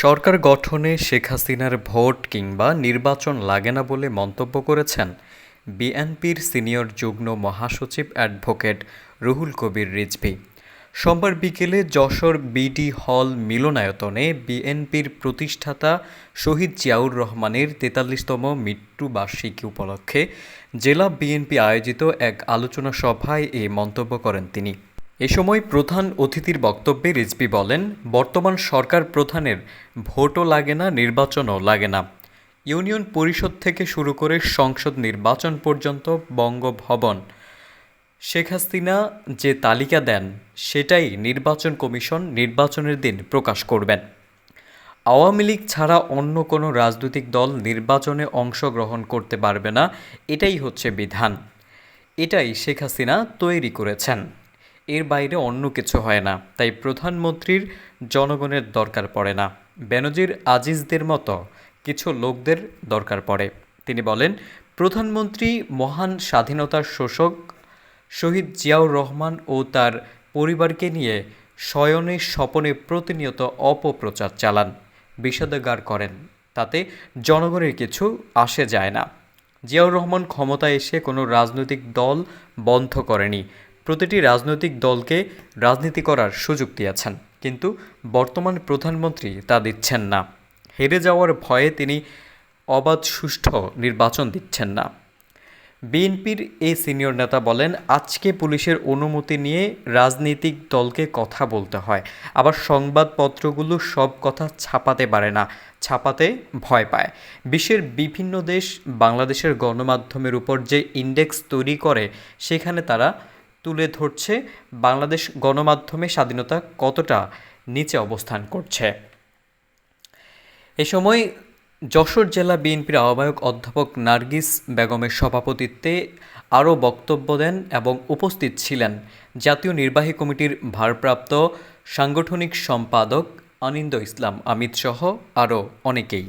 সরকার গঠনে শেখ হাসিনার ভোট কিংবা নির্বাচন লাগে না বলে মন্তব্য করেছেন বিএনপির সিনিয়র যুগ্ম মহাসচিব অ্যাডভোকেট রুহুল কবির রিজভী। সোমবার বিকেলে যশোর বিডি হল মিলনায়তনে বিএনপির প্রতিষ্ঠাতা শহীদ জিয়াউর রহমানের তেতাল্লিশতম মৃত্যুবার্ষিকী উপলক্ষে জেলা বিএনপি আয়োজিত এক আলোচনা সভায় এ মন্তব্য করেন তিনি। এ সময় প্রধান অতিথির বক্তব্যে রিজভী বলেন, বর্তমান সরকার প্রধানের ভোটও লাগে না, নির্বাচনও লাগে না। ইউনিয়ন পরিষদ থেকে শুরু করে সংসদ নির্বাচন পর্যন্ত বঙ্গভবন। শেখ হাসিনা যে তালিকা দেন, সেটাই নির্বাচন কমিশন নির্বাচনের দিন প্রকাশ করবেন। আওয়ামী লীগ ছাড়া অন্য কোনো রাজনৈতিক দল নির্বাচনে অংশগ্রহণ করতে পারবে না, এটাই হচ্ছে বিধান। এটাই শেখ হাসিনা তৈরি করেছেন। এর বাইরে অন্য কিছু হয় না, তাই প্রধানমন্ত্রীর জনগণের দরকার পড়ে না। বেনজির আজিজদের মতো কিছু লোকদের দরকার পড়ে। তিনি বলেন, প্রধানমন্ত্রী মহান স্বাধীনতার শোষক শহীদ জিয়াউর রহমান ও তার পরিবারকে নিয়ে শয়নে স্বপনে প্রতিনিয়ত অপপ্রচার চালান, বিষাদগার করেন। তাতে জনগণের কিছু আসে যায় না। জিয়াউর রহমান ক্ষমতায় এসে কোনো রাজনৈতিক দল বন্ধ করেনি। প্রতিটি রাজনৈতিক দলকে রাজনীতি করার সুযোগ দিয়েছেন, কিন্তু বর্তমান প্রধানমন্ত্রী তা দিচ্ছেন না। হেরে যাওয়ার ভয়ে তিনি অবাধ সুষ্ঠু নির্বাচন দিচ্ছেন না। বিএনপির এই সিনিয়র নেতা বলেন, আজকে পুলিশের অনুমতি নিয়ে রাজনৈতিক দলকে কথা বলতে হয়, আবার সংবাদপত্রগুলো সব কথা ছাপাতে পারে না, ছাপাতে ভয় পায়। বিশ্বের বিভিন্ন দেশ বাংলাদেশের গণমাধ্যমের উপর যে ইন্ডেক্স তৈরি করে, সেখানে তারা তুলে ধরছে বাংলাদেশ গণমাধ্যমে স্বাধীনতা কতটা নিচে অবস্থান করছে। এ সময় যশোর জেলা বিএনপির আহ্বায়ক অধ্যাপক নার্গিস বেগমের সভাপতিত্বে আরও বক্তব্য দেন এবং উপস্থিত ছিলেন জাতীয় নির্বাহী কমিটির ভারপ্রাপ্ত সাংগঠনিক সম্পাদক অনিন্দ ইসলাম আমিত সহ আরও অনেকেই।